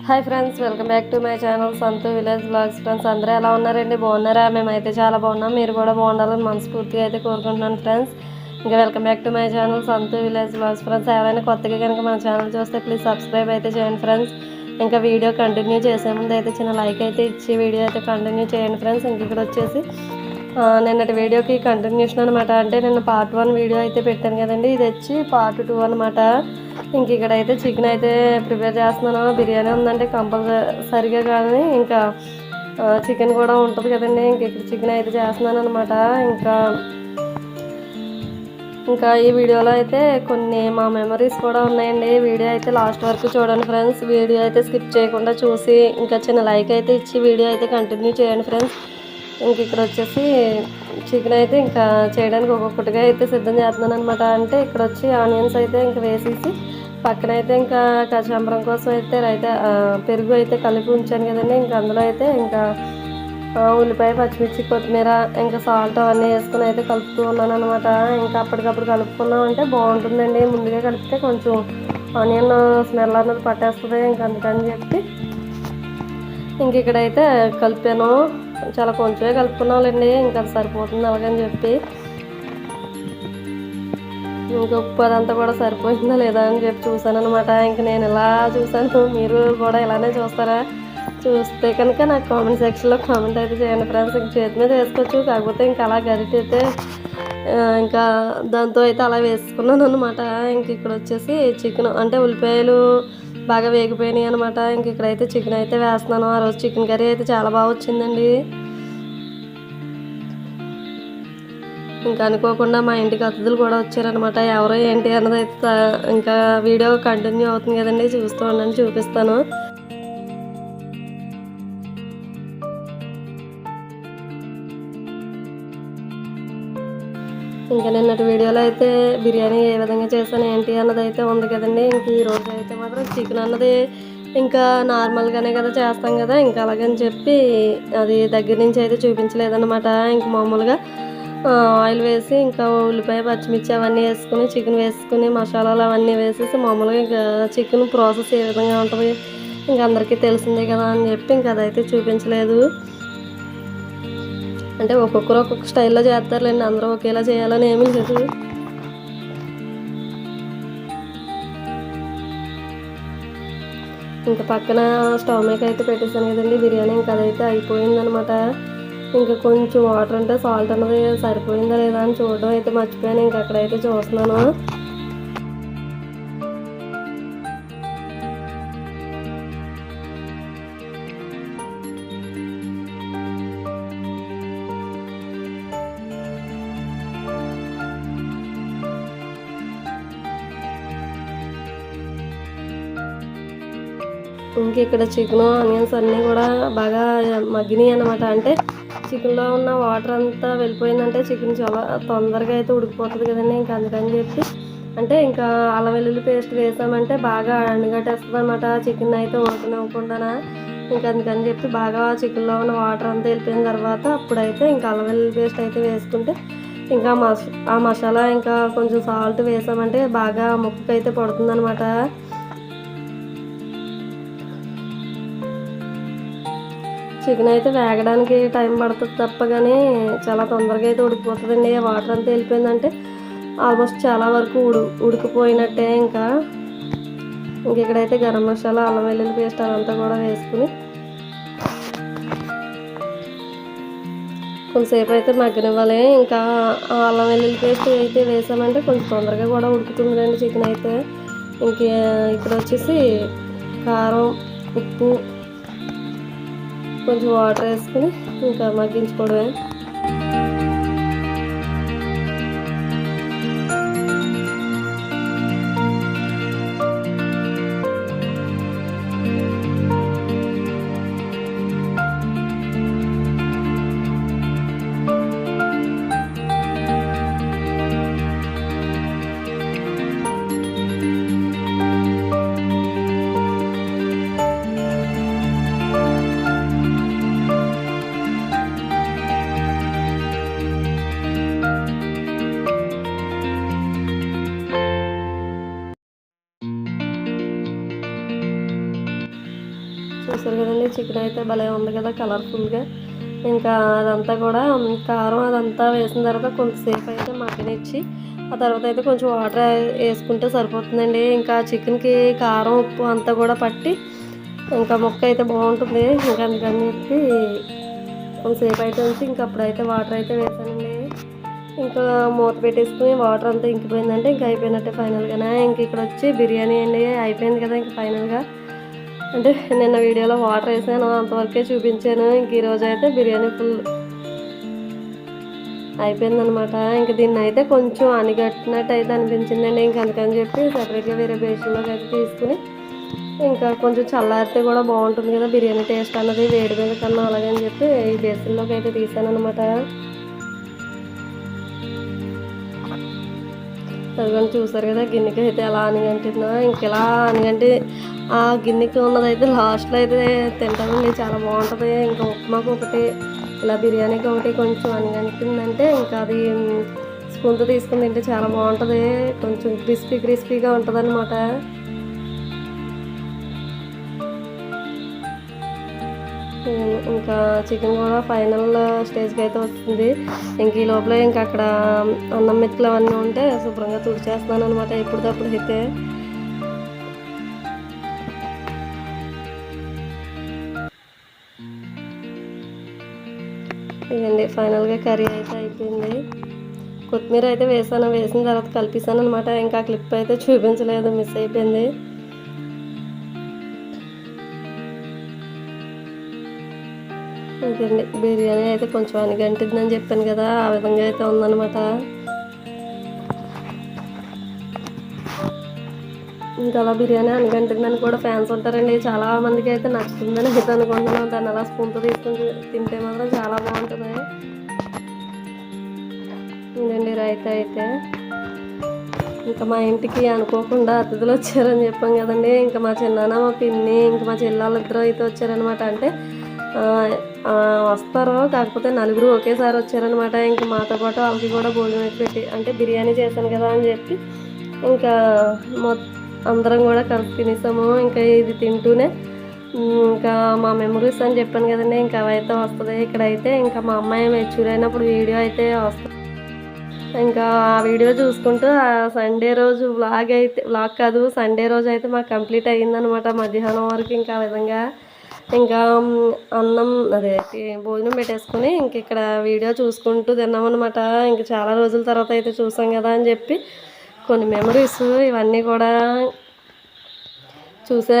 Hi friends welcome back to my channel Santhu village blogs. Friends అందరూ ఎలా ఉన్నారండి? బాగున్నారా? మేమైతే చాలా బాగున్నాం. మీరు కూడా బాగుండాలని మనస్ఫూర్తిగా అయితే కోరుకుంటున్నాను ఫ్రెండ్స్. ఇంకా welcome back to my channel Santhu village blogs. Friends ఎవరైనా కొత్తగా కనుక మన ఛానల్ చూస్తే ప్లీజ్ సబ్స్క్రైబ్ అయితే చేయండి ఫ్రెండ్స్. ఇంకా వీడియో కంటిన్యూ చేసే ముందు అయితే చిన్న లైక్ అయితే ఇచ్చి వీడియో అయితే కంటిన్యూ చేయండి ఫ్రెండ్స్. ఇంక ఇక్కడ వచ్చేసి నిన్నటి వీడియోకి కంటిన్యూషన్ అనమాట అంటే నేను పార్ట్ వన్ వీడియో అయితే పెట్టాను కదండి. ఇది వచ్చి పార్ట్ టూ అనమాట ఇంక ఇక్కడ అయితే చికెన్ అయితే ప్రిపేర్ చేస్తున్నాను. బిర్యానీ ఉందంటే కంపల్సరిగా కానీ ఇంకా చికెన్ కూడా ఉంటుంది కదండి. ఇంక ఇక్కడ చికెన్ అయితే చేస్తున్నాను అనమాట ఇంకా ఇంకా ఈ వీడియోలో అయితే కొన్ని మా మెమరీస్ కూడా ఉన్నాయండి. వీడియో అయితే లాస్ట్ వరకు చూడండి ఫ్రెండ్స్ వీడియో అయితే స్కిప్ చేయకుండా చూసి ఇంకా చిన్న లైక్ అయితే ఇచ్చి వీడియో అయితే కంటిన్యూ చేయండి ఫ్రెండ్స్ ఇంక ఇక్కడ వచ్చేసి చికెన్ అయితే ఇంకా చేయడానికి ఒక్కొక్కటిగా అయితే సిద్ధం చేస్తున్నాను అనమాట అంటే ఇక్కడ వచ్చి ఆనియన్స్ అయితే ఇంకా వేసేసి పక్కన అయితే ఇంకా కచాంబరం కోసం అయితే రైతే పెరుగు అయితే కలిపి ఉంచాను కదండి. ఇంకా అందులో అయితే ఇంకా ఉల్లిపాయ పచ్చిమిర్చి కొత్తిమీర ఇంకా సాల్ట్ అవన్నీ వేసుకుని అయితే కలుపుతూ ఉన్నాను అనమాట ఇంకా అప్పటికప్పుడు కలుపుకున్నాం అంటే బాగుంటుందండి. ముందుగా కలిపితే కొంచెం ఆనియన్ స్మెల్ అన్నది పట్టేస్తుంది. ఇంకా అందుకని చెప్పి ఇంక ఇక్కడైతే కలిపాను. చాలా కొంచెమే కలుపుకున్నాంలేండి. ఇంకా అది సరిపోతుంది అలాగని చెప్పి ఇంకా ఉప్పు అదంతా కూడా సరిపోయిందా లేదా అని చెప్పి చూశాను అనమాట ఇంక నేను ఇలా చూశాను? మీరు కూడా ఇలానే చూస్తారా? చూస్తే కనుక నాకు కామెంట్ సెక్షన్లో కామెంట్ అయితే చేయండి ఫ్రెండ్స్ ఇంక చేతి మీద వేసుకోవచ్చు. కాకపోతే ఇంకా అలా గరిటైతే అయితే ఇంకా దాంతో అయితే అలా వేసుకున్నాను అనమాట ఇంక ఇక్కడ వచ్చేసి చికెన్ అంటే ఉల్లిపాయలు బాగా వేగిపోయినాయి అనమాట ఇంక ఇక్కడైతే చికెన్ అయితే వేస్తున్నాను. ఆ రోజు చికెన్ కర్రీ అయితే చాలా బాగా వచ్చిందండి. ఇంకా అనుకోకుండా మా ఇంటికి అతిథులు కూడా వచ్చారనమాట ఎవరో ఏంటి అన్నది అయితే ఇంకా వీడియో కంటిన్యూ అవుతుంది కదండి. చూస్తూ ఉండండి చూపిస్తాను. ఇంకా నిన్నటి వీడియోలో అయితే బిర్యానీ ఏ విధంగా చేశాను ఏంటి అన్నది అయితే ఉంది కదండి. ఇంక ఈ రోజు అయితే మాత్రం చికెన్ అన్నది ఇంకా నార్మల్గానే కదా చేస్తాం కదా. ఇంకా అలాగని చెప్పి అది దగ్గర నుంచి అయితే చూపించలేదన్నమాట. ఇంక మామూలుగా ఆయిల్ వేసి ఇంకా ఉల్లిపాయ పచ్చిమిర్చి అవన్నీ వేసుకుని చికెన్ వేసుకుని మసాలాలు అవన్నీ వేసేసి మామూలుగా ఇంకా చికెన్ ప్రాసెస్ ఏ విధంగా ఉంటుంది ఇంకా అందరికీ తెలిసిందే కదా అని చెప్పి ఇంకా అదైతే చూపించలేదు. అంటే ఒక్కొక్కరు ఒక్కొక్క స్టైల్లో చేస్తారులేండి అందరూ ఒకేలా చేయాలని ఏమీ లేదు. ఇంకా పక్కన స్టవ్ మేక అయితే పెట్టేసాను కదండి బిర్యానీ ఇంకా అదైతే అయిపోయిందనమాట. ఇంకా కొంచెం వాటర్ అంటే సాల్ట్ అన్నది సరిపోయిందా లేదా అని చూడడం అయితే మర్చిపోయాను. ఇంకా అక్కడైతే చూస్తున్నాను. ఇంక ఇక్కడ చికెన్ ఆనియన్స్ అన్నీ కూడా బాగా మగ్గినాయి అనమాట అంటే చికెన్లో ఉన్న వాటర్ అంతా వెళ్ళిపోయిందంటే చికెన్ చాలా తొందరగా అయితే ఉడికిపోతుంది కదండి. ఇంకా అందుకని చెప్పి అంటే ఇంకా అల్లం వెల్లుల్లి పేస్ట్ వేసామంటే బాగా అణగట్టేస్తుంది అనమాట చికెన్ అయితే ఉడకనివ్వకుండా ఇంకా అందుకని చెప్పి బాగా చికెన్లో ఉన్న వాటర్ అంతా వెళ్ళిపోయిన తర్వాత అప్పుడైతే ఇంకా అల్లం వెల్లుల్లి పేస్ట్ అయితే వేసుకుంటే ఇంకా మస ఆ మసాలా ఇంకా కొంచెం సాల్ట్ వేసామంటే బాగా ముక్కకి అయితే చికెన్ అయితే వేగడానికి టైం పడుతుంది తప్ప కానీ చాలా తొందరగా అయితే ఉడికిపోతుందండి. వాటర్ అంతా వెళ్ళిపోయిందంటే ఆల్మోస్ట్ చాలా వరకు ఉడు ఉడికిపోయినట్టే ఇంకా. ఇంక ఇక్కడైతే గరం మసాలా అల్లం వెల్లుల్లి పేస్ట్ అదంతా కూడా వేసుకుని కొంతసేపు అయితే మగ్గనివ్వాలి. ఇంకా అల్లం వెల్లుల్లి పేస్ట్ అయితే వేసామంటే కొంచెం తొందరగా కూడా ఉడుకుతుందండి చికెన్ అయితే. ఇంక ఇక్కడ వచ్చేసి కారం ఉప్పు కొంచెం వాటర్ వేసుకుని ఇంకా మగ్గించుకోవడమే. చికెన్ అయితే భలే ఉంది కదా కలర్ఫుల్గా ఇంకా అదంతా కూడా కారం అదంతా వేసిన తర్వాత కొంతసేపు అయితే మగ్గనిచ్చి ఆ తర్వాత అయితే కొంచెం వాటర్ వేసుకుంటే సరిపోతుందండి. ఇంకా చికెన్కి కారం ఉప్పు అంతా కూడా పట్టి ఇంకా ముక్క అయితే బాగుంటుంది. ఇంకా అందుకని చెప్పి కొంతసేపు అయితే ఉంచి ఇంకా అప్పుడైతే వాటర్ అయితే వేసానండి. ఇంకా మూత పెట్టేసుకుని వాటర్ అంతా ఇంకిపోయిందంటే ఇంకా అయిపోయినట్టే ఫైనల్గానే ఇంక ఇక్కడ వచ్చి బిర్యానీ అండి అయిపోయింది కదా ఇంకా ఫైనల్గా అంటే నిన్న వీడియోలో వాటర్ వేసాను అంతవరకే చూపించాను. ఇంక ఈరోజు అయితే బిర్యానీ ఫుల్ అయిపోయిందనమాట ఇంక దీన్ని అయితే కొంచెం అనిగట్టినట్టు అయితే అనిపించిందండి. ఇంక అందుకని చెప్పి సపరేట్గా వేరే బేషన్లోకి అయితే తీసుకుని ఇంకా కొంచెం చల్లారితే కూడా బాగుంటుంది కదా బిర్యానీ టేస్ట్ అన్నది వేడి మీద కన్నా అలాగని చెప్పి ఈ బేసిన్లోకి అయితే తీసాను అనమాట అదిగోని చూసారు కదా గిన్నెకి అయితే ఎలా అనిగంటుందో ఇంకెలా అనిగంటే ఆ గిన్నెకి ఉన్నదైతే లాస్ట్లో అయితే తింటామండి చాలా బాగుంటుంది. ఇంకా ఉప్మాకు ఒకటి ఇలా బిర్యానీకి ఒకటి కొంచెం అనిగంటుందంటే ఇంకా అది స్పూన్తో తీసుకుని తింటే చాలా బాగుంటుంది. కొంచెం క్రిస్పీ క్రిస్పీగా ఉంటుంది అనమాట ఇంకా చికెన్ కూడా ఫైనల్ స్టేజ్కి అయితే వస్తుంది. ఇంక ఈ లోపల ఇంకా అక్కడ అన్నం మెతుకులు అవన్నీ ఉంటే శుభ్రంగా తుడిచేస్తున్నాను అనమాట ఎప్పటికప్పుడు అయితే. ఇవండి ఫైనల్గా కర్రీ అయితే అయిపోయింది. కొత్తిమీర అయితే వేసాను. వేసిన తర్వాత కలిపిస్తాను అనమాట ఇంకా క్లిప్ అయితే చూపించలేదు. మిస్ అయిపోయింది. ఇదండి. బిర్యానీ అయితే కొంచెం అనిగంటిందని చెప్పాను కదా. ఆ విధంగా అయితే ఉందన్నమాట. ఇంకా అలా బిర్యానీ అనిగంటిందని కూడా ఫ్యాన్స్ ఉంటారండి. చాలా మందికి అయితే నచ్చుతుందని అయితే అనుకుంటున్నాను. దాన్ని అలా స్పూన్తో తీసుకుని తింటే మాత్రం చాలా బాగుంటుంది. ఇదండి రైత అయితే. ఇంకా మా ఇంటికి అనుకోకుండా అతిథులు వచ్చారని చెప్పాం కదండి. ఇంకా మా చిన్నాన్న మా పిన్ని ఇంకా మా చెల్లెళ్ళు ఇద్దరు అయితే వచ్చారనమాట అంటే వస్తారు కాకపోతే నలుగురు ఒకేసారి వచ్చారనమాట ఇంకా మాతో పాటు వాళ్ళకి కూడా భోజనం పెట్టి అంటే బిర్యానీ చేశాను కదా అని చెప్పి ఇంకా మొత్తం అందరం కూడా కలిసి తినేసాము. ఇంకా ఇది తింటూనే ఇంకా మా మెమరీస్ అని చెప్పాను కదండి ఇంకా అవైతే వస్తుంది. ఇక్కడైతే ఇంకా మా అమ్మాయి మెచ్యూర్ అయినప్పుడు వీడియో అయితే వస్తుంది. ఇంకా ఆ వీడియో చూసుకుంటూ ఆ సండే రోజు వ్లాగ్ అయితే వ్లాగ్ కాదు సండే రోజు అయితే మాకు కంప్లీట్ అయ్యిందనమాట మధ్యాహ్నం వరకు ఇంకా ఆ విధంగా. ఇంకా అన్నం అదే భోజనం పెట్టేసుకుని ఇంక ఇక్కడ వీడియో చూసుకుంటూ తిన్నామన్నమాట. ఇంక చాలా రోజుల తర్వాత అయితే చూసాం కదా అని చెప్పి కొన్ని మెమరీస్ ఇవన్నీ కూడా చూసే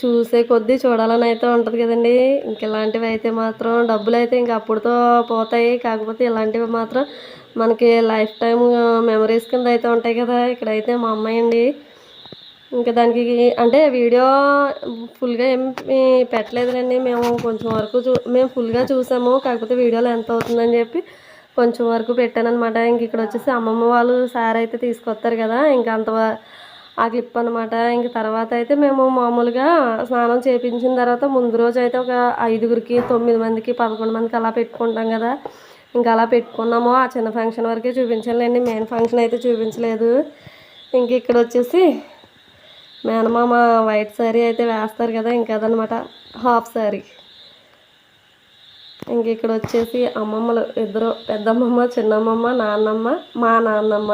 చూసే కొద్దీ చూడాలని అయితే ఉంటుంది కదండి. ఇంక ఇలాంటివి అయితే మాత్రం డబ్బులు అయితే ఇంక అప్పుడుతో పోతాయి. కాకపోతే ఇలాంటివి మాత్రం మనకి లైఫ్ టైం మెమరీస్ కింద అయితే ఉంటాయి కదా. ఇక్కడైతే మా అమ్మాయి అండి. ఇంకా దానికి అంటే వీడియో ఫుల్గా ఏం పెట్టలేదులేండి. మేము కొంచెం వరకు చూ మేము ఫుల్గా చూసాము. కాకపోతే వీడియోలో ఎంత అవుతుందని చెప్పి కొంచెం వరకు పెట్టానమాట ఇంక ఇక్కడ వచ్చేసి అమ్మమ్మ వాళ్ళు సార్ అయితే తీసుకొస్తారు కదా ఇంకా అంత ఆ క్లిప్ అనమాట ఇంక తర్వాత అయితే మేము మామూలుగా స్నానం చేయించిన తర్వాత ముందు రోజు అయితే ఒక ఐదుగురికి తొమ్మిది మందికి పదకొండు మందికి అలా పెట్టుకుంటాం కదా. ఇంకా అలా పెట్టుకున్నాము. ఆ చిన్న ఫంక్షన్ వరకే చూపించాలండి మెయిన్ ఫంక్షన్ అయితే చూపించలేదు. ఇంక ఇక్కడ వచ్చేసి మేనమామ వైట్ శారీ అయితే వేస్తారు కదా ఇంకా అదనమాట హాఫ్ శారీ ఇంక ఇక్కడ వచ్చేసి అమ్మమ్మలు. ఇద్దరు పెద్దమ్మమ్మ చిన్నమ్మమ్మ నాన్నమ్మ మా నాన్నమ్మ.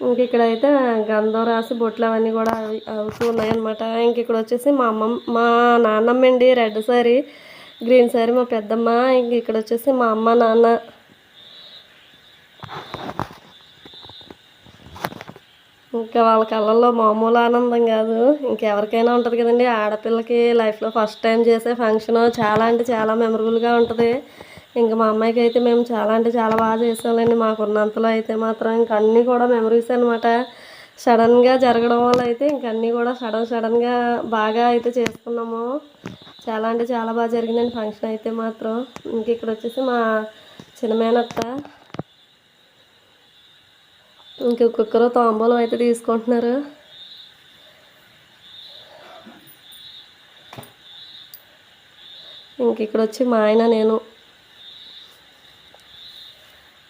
ఇంక ఇక్కడైతే గంధం రాసి బొట్లు అవన్నీ కూడా అవుతూ ఉన్నాయన్నమాట. ఇంక ఇక్కడ వచ్చేసి మా అమ్మమ్మ మా నాన్నమ్మ అండి రెడ్ శారీ గ్రీన్ శారీ మా పెద్దమ్మ. ఇంక ఇక్కడ వచ్చేసి మా అమ్మ నాన్న ఇంకా వాళ్ళ కళ్ళల్లో మామూలు ఆనందం కాదు. ఇంకెవరికైనా ఉంటుంది కదండి. ఆడపిల్లకి లైఫ్లో ఫస్ట్ టైం చేసే ఫంక్షన్ చాలా అంటే చాలా మెమరబుల్గా ఉంటుంది. ఇంకా మా అమ్మాయికి అయితే మేము చాలా అంటే చాలా బాగా చేసామండి మాకున్నంతలో అయితే మాత్రం ఇంక అన్నీ కూడా మెమరీస్ అనమాట సడన్గా జరగడం వల్ల అయితే ఇంక అన్నీ కూడా సడన్ సడన్గా బాగా అయితే చేసుకున్నాము. చాలా అంటే చాలా బాగా జరిగిందండి ఫంక్షన్ అయితే మాత్రం. ఇంక ఇక్కడ వచ్చేసి మా చిన్న మేనత్త తాంబూలం అయితే తీసుకుంటున్నారు. ఇంక ఇక్కడ వచ్చి మా ఆయన నేను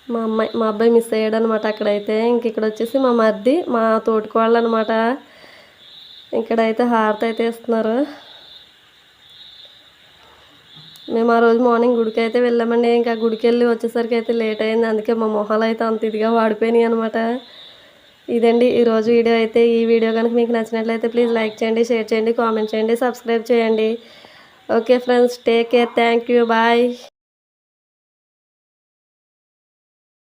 మా అమ్మాయి మా అబ్బాయి మిస్ అయ్యాడు అనమాట అక్కడైతే. ఇంక ఇక్కడ వచ్చేసి మా మర్ది మా తోటికోళ్ళు అనమాట ఇక్కడైతే హారతి అయితే ఇస్తున్నారు. మేము ఆ రోజు మార్నింగ్ గుడికి అయితే వెళ్ళామండి. ఇంకా గుడికి వెళ్ళి వచ్చేసరికి అయితే లేట్ అయింది. అందుకే మా మొహాలు అయితే అంత ఇదిగా వాడిపోయినాయి అనమాట ఇదండి ఈరోజు వీడియో అయితే. ఈ వీడియో కనుక మీకు నచ్చినట్లయితే ప్లీజ్ లైక్ చేయండి షేర్ చేయండి కామెంట్ చేయండి సబ్స్క్రైబ్ చేయండి. Okay friends take care. Thank you. Bye.